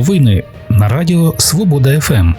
Новини на Радіо Свобода ФМ.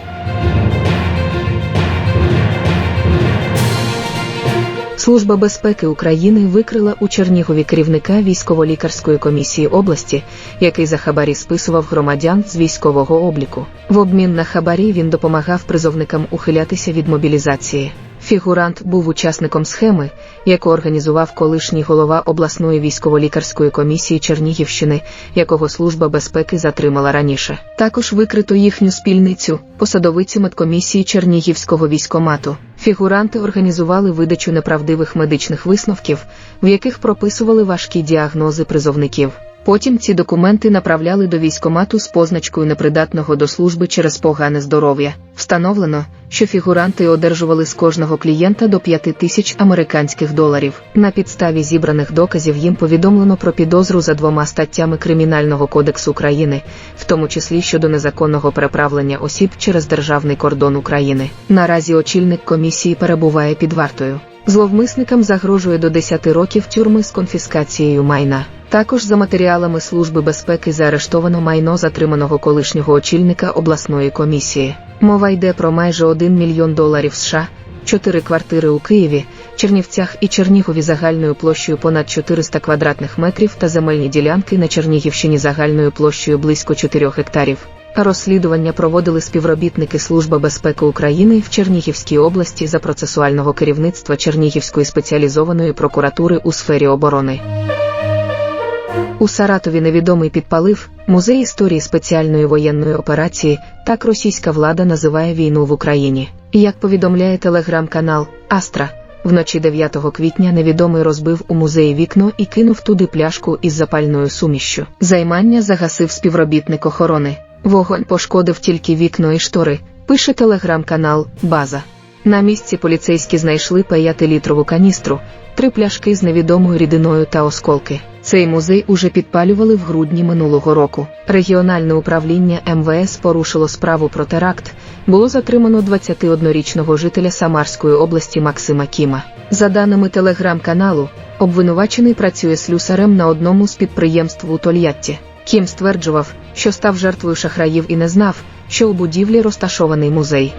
Служба безпеки України викрила у Чернігові керівника військово-лікарської комісії області, який за хабарі списував громадян з військового обліку. В обмін на хабарі він допомагав призовникам ухилятися від мобілізації. Фігурант був учасником схеми, яку організував колишній голова обласної військово-лікарської комісії Чернігівщини, якого служба безпеки затримала раніше. Також викрито їхню спільницю, посадовицю медкомісії Чернігівського військомату. Фігуранти організували видачу неправдивих медичних висновків, в яких прописували важкі діагнози призовників. Потім ці документи направляли до військомату з позначкою непридатного до служби через погане здоров'я. Встановлено, що фігуранти одержували з кожного клієнта до 5 тисяч американських доларів. На підставі зібраних доказів їм повідомлено про підозру за двома статтями Кримінального кодексу України, в тому числі щодо незаконного переправлення осіб через державний кордон України. Наразі очільник комісії перебуває під вартою. Зловмисникам загрожує до 10 років тюрми з конфіскацією майна. Також за матеріалами Служби безпеки заарештовано майно затриманого колишнього очільника обласної комісії. Мова йде про майже 1 мільйон доларів США, 4 квартири у Києві, Чернівцях і Чернігові загальною площею понад 400 квадратних метрів та земельні ділянки на Чернігівщині загальною площею близько 4 гектарів. Розслідування проводили співробітники Служби безпеки України в Чернігівській області за процесуального керівництва Чернігівської спеціалізованої прокуратури у сфері оборони. У Саратові невідомий підпалив музей історії спеціальної воєнної операції. Так російська влада називає війну в Україні. Як повідомляє телеграм-канал Астра, вночі 9 квітня невідомий розбив у музеї вікно і кинув туди пляшку із запальною сумішшю. Займання загасив співробітник охорони. Вогонь пошкодив тільки вікно і штори. Пише телеграм-канал База. На місці поліцейські знайшли 5-літрову каністру, три пляшки з невідомою рідиною та осколки. Цей музей уже підпалювали в грудні минулого року. Регіональне управління МВС порушило справу про теракт. Було затримано 21-річного жителя Самарської області Максима Кіма. За даними телеграм-каналу, обвинувачений працює слюсарем на одному з підприємств у Тольятті. Кім стверджував, що став жертвою шахраїв і не знав, що у будівлі розташований музей.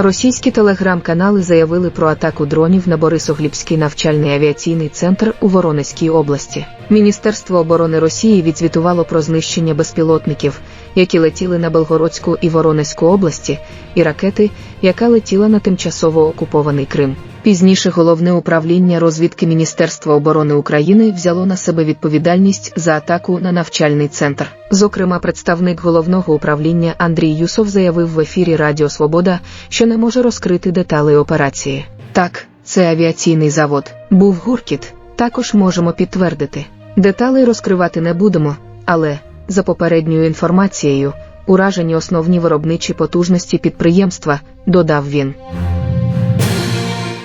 Російські телеграм-канали заявили про атаку дронів на Борисоглібський навчальний авіаційний центр у Воронезькій області. Міністерство оборони Росії відзвітувало про знищення безпілотників, які летіли на Белгородську і Воронезьку області, і ракети, яка летіла на тимчасово окупований Крим. Пізніше головне управління розвідки Міністерства оборони України взяло на себе відповідальність за атаку на навчальний центр. Зокрема, представник головного управління Андрій Юсов заявив в ефірі Радіо Свобода, що не може розкрити деталей операції. Так, це авіаційний завод. Був гуркіт, також можемо підтвердити. Деталей розкривати не будемо, але, за попередньою інформацією, уражені основні виробничі потужності підприємства, додав він.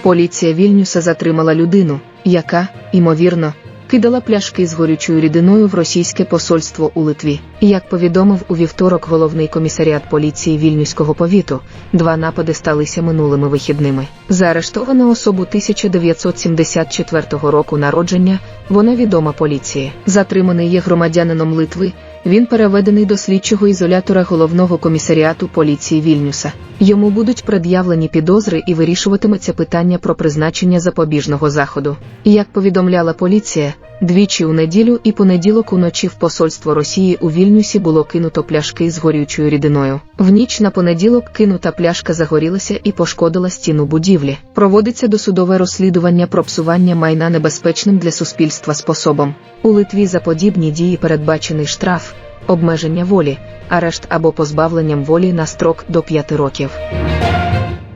Поліція Вільнюса затримала людину, яка, ймовірно, кидала пляшки з горючою рідиною в російське посольство у Литві. Як повідомив у вівторок головний комісаріат поліції Вільнюського повіту, два напади сталися минулими вихідними. Заарештовано особу 1974 року народження, вона відома поліції. Затриманий є громадянином Литви. Він переведений до слідчого ізолятора головного комісаріату поліції Вільнюса. Йому будуть пред'явлені підозри і вирішуватиметься питання про призначення запобіжного заходу. Як повідомляла поліція, двічі у неділю і понеділок уночі в посольство Росії у Вільнюсі було кинуто пляшки з горючою рідиною. В ніч на понеділок кинута пляшка загорілася і пошкодила стіну будівлі. Проводиться досудове розслідування про псування майна небезпечним для суспільства способом. У Литві за подібні дії передбачений штраф, обмеження волі, арешт або позбавленням волі на строк до 5 років.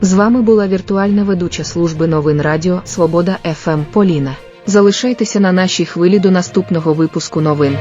З вами була віртуальна ведуча служби новин Радіо Свобода ФМ Поліна. Залишайтеся на нашій хвилі до наступного випуску новин.